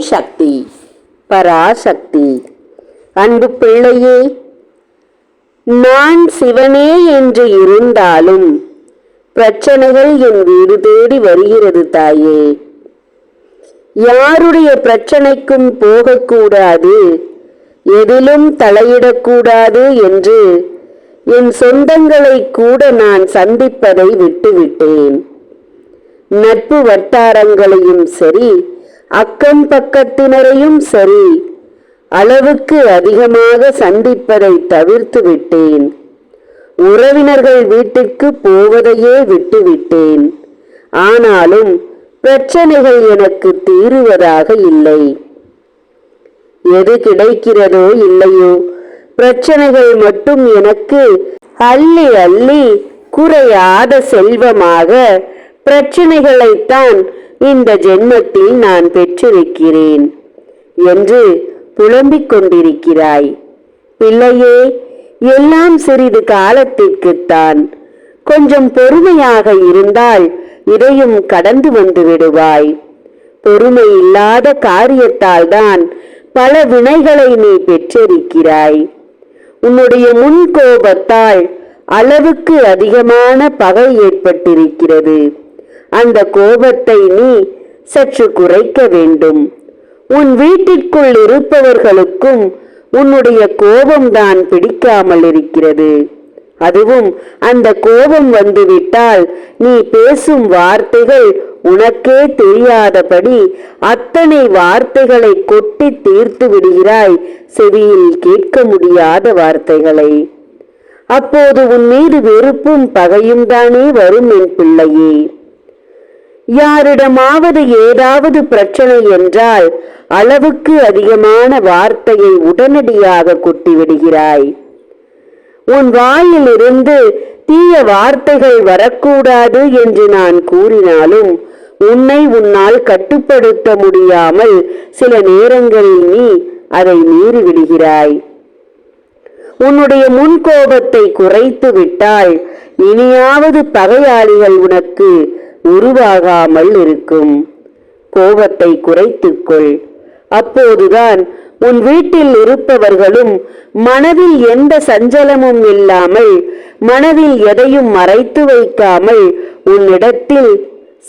சக்தி பராசக்தி. அன்பு பிள்ளையே நான் சிவனே என்று இருந்தாலும் பிரச்சனைகள் என் வீடு தேடி வருகிறது தாயே. யாருடைய பிரச்சனைக்கும் போகக்கூடாது எதிலும் தலையிடக்கூடாது என்று என் சொந்தங்களை கூட நான் சந்திப்பதை விட்டுவிட்டேன். நட்பு வட்டாரங்களையும் சரி அக்கம் பக்கத்தினரையும் சரி அளவுக்கு அதிகமாக சந்திப்பதை தவிர்த்து விட்டேன். உறவினர்கள் வீட்டுக்கு போவதையே விட்டுவிட்டேன். ஆனாலும் பிரச்சனைகள் எனக்கு தீருவதாக இல்லை. எது கிடைக்கிறதோ இல்லையோ பிரச்சனைகள் மட்டும் எனக்கு அள்ளி அள்ளி குறையாத செல்வமாக பிரச்சனைகளைத்தான் இந்த ஜென்மத்தில் நான் பெற்றிருக்கிறேன். என்று புலம்பிக் கொண்டிருக்கிறாய். பிள்ளையே எல்லாம் சிறிது காலத்திற்குத்தான் கொஞ்சம் பொறுமையாக இருந்தால் இதையும் கடந்து வந்து விடுவாய். பொறுமை இல்லாத காரியத்தால் தான் பல வினைகளை நீ பெற்றிருக்கிறாய். உன்னுடைய முன் கோபத்தால் அளவுக்கு அதிகமான பகை ஏற்பட்டிருக்கிறது. அந்த கோபத்தை நீ சற்று குறைக்க வேண்டும். உன் வீட்டிற்குள் இருப்பவர்களுக்கும் உன்னுடைய கோபம்தான் பிடிக்காமல் இருக்கிறது. அதுவும் அந்த கோபம் வந்துவிட்டால் நீ பேசும் வார்த்தைகள் உனக்கே தெரியாதபடி அத்தனை வார்த்தைகளை கொட்டி தீர்த்து விடுகிறாய் செவியில் கேட்க முடியாத வார்த்தைகளை. அப்போது உன் மீது வெறுப்பும் பகையும் தானே வரும் என் பிள்ளையே. யாரிடமாவது ஏதாவது பிரச்சனை என்றால் அளவுக்கு அதிகமான வார்த்தையை உடனடியாக கொட்டிவிடுகிறாய். உன் வாயிலிருந்து தீய வார்த்தைகள் வரக்கூடாது என்று நான் கூறினாலும் உன்னை உன்னால் கட்டுப்படுத்த முடியாமல் சில நேரங்களில் நீ அதை மீறிவிடுகிறாய். உன்னுடைய முன்கோபத்தை குறைத்து விட்டால் இனியாவது பகையாளிகள் உனக்கு உருவாகாமல் இருக்கும். கோபத்தை குறைத்துக்கொள். அப்போதுதான் உன் வீட்டில் இருப்பவர்களும் மனதில் எந்த சஞ்சலமும் இல்லாமல் மனதில் எதையும் மறைத்து வைக்காமல் உன்னிடத்தில்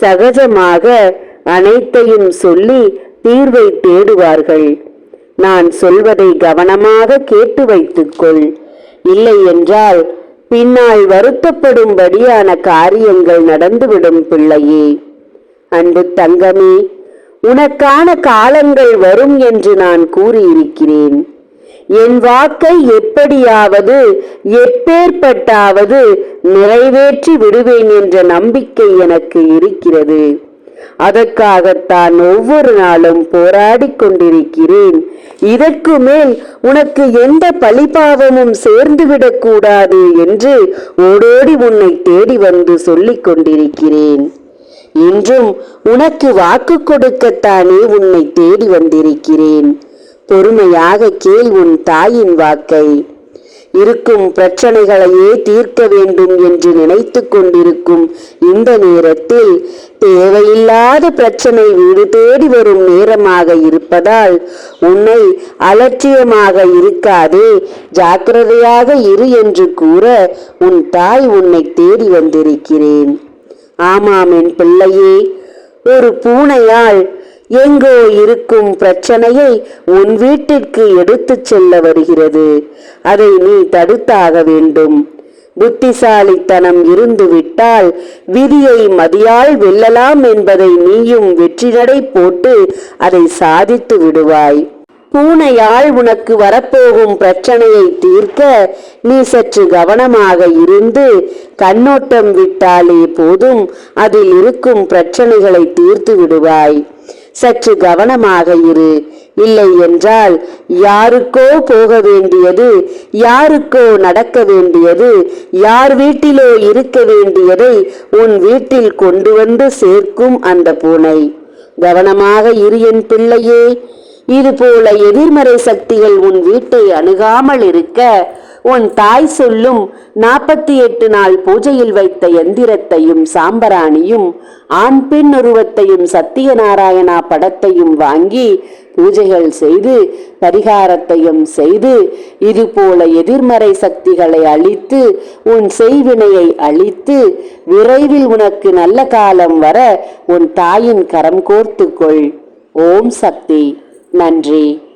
சகஜமாக அனைத்தையும் சொல்லி தீர்வை தேடுவார்கள். நான் சொல்வதை கவனமாக கேட்டு வைத்துக்கொள். இல்லை என்றால் பின்னால் வருத்தப்படும்படியான காரியங்கள் நடந்துவிடும் பிள்ளையே. அன்பு தங்கமே உனக்கான காலங்கள் வரும் என்று நான் கூறியிருக்கிறேன். என் வாக்கை எப்படியாவது எப்பேற்பட்டாவது நிறைவேற்றி விடுவேன் என்ற நம்பிக்கை எனக்கு இருக்கிறது. அதற்காகத்தான் ஒவ்வொரு நாளும் போராடிக் கொண்டிருக்கிறேன். இதற்கு மேல் உனக்கு எந்த பழிபாவமும் சேர்ந்துவிடக் கூடாது என்று ஓடோடி உன்னை தேடி வந்து சொல்லிக் கொண்டிருக்கிறேன். இன்றும் உனக்கு வாக்கு கொடுக்கத்தானே உன்னை தேடி வந்திருக்கிறேன். பொறுமையாக கேள் உன் தாயின் வாக்கை. இருக்கும் பிரச்சனைகளையே தீர்க்க வேண்டும் என்று நினைத்து கொண்டிருக்கும் இந்த நேரத்தில் தேவையில்லாத பிரச்சனை வீடு தேடி வரும் நேரமாக இருப்பதால் உன்னை அலட்சியமாக இருக்காதே ஜாக்கிரதையாக இரு என்று கூற உன் தாய் உன்னை தேடி வந்திருக்கிறேன். ஆமாம் என் பிள்ளையே ஒரு பூனையால் எங்கோ இருக்கும் பிரச்சனையை உன் வீட்டிற்கு எடுத்துச் செல்ல வருகிறது. அதை நீ தடுத்தாக வேண்டும். புத்திசாலித்தனம் இருந்து விட்டால் விதியை மதியால் வெல்லலாம் என்பதை நீயும் வெற்றி நடை போட்டு அதை சாதித்து விடுவாய். பூனையால் உனக்கு வரப்போகும் பிரச்சனையை தீர்க்க நீ சற்று கவனமாக இருந்து கண்ணோட்டம் விட்டாலே போதும். அதில் இருக்கும் பிரச்சனைகளை தீர்த்து விடுவாய். சற்று கவனமாக இரு. இல்லை என்றால் யாருக்கோ போக வேண்டியது யாருக்கோ நடக்க வேண்டியது யார் வீட்டிலோ இருக்க வேண்டியதை உன் வீட்டில் கொண்டு வந்து சேர்க்கும் அந்த பூனை. கவனமாக இரு என் பிள்ளையே. இதுபோல எதிர்மறை சக்திகள் உன் வீட்டை அணுகாமல் இருக்க உன் தாய் சொல்லும் நாற்பத்தி எட்டு நாள் பூஜையில் வைத்த எந்திரத்தையும் சாம்பராணியும் ஆண் பெண் உருவத்தையும் சத்தியநாராயணா படத்தையும் வாங்கி பூஜைகள் செய்து பரிகாரத்தையும் செய்து இதுபோல எதிர்மறை சக்திகளை அழித்து உன் செய்வினையை அழித்து விரைவில் உனக்கு நல்ல காலம் வர உன் தாயின் கரம் கோர்த்துக்கொள். ஓம் சக்தி. நன்றி.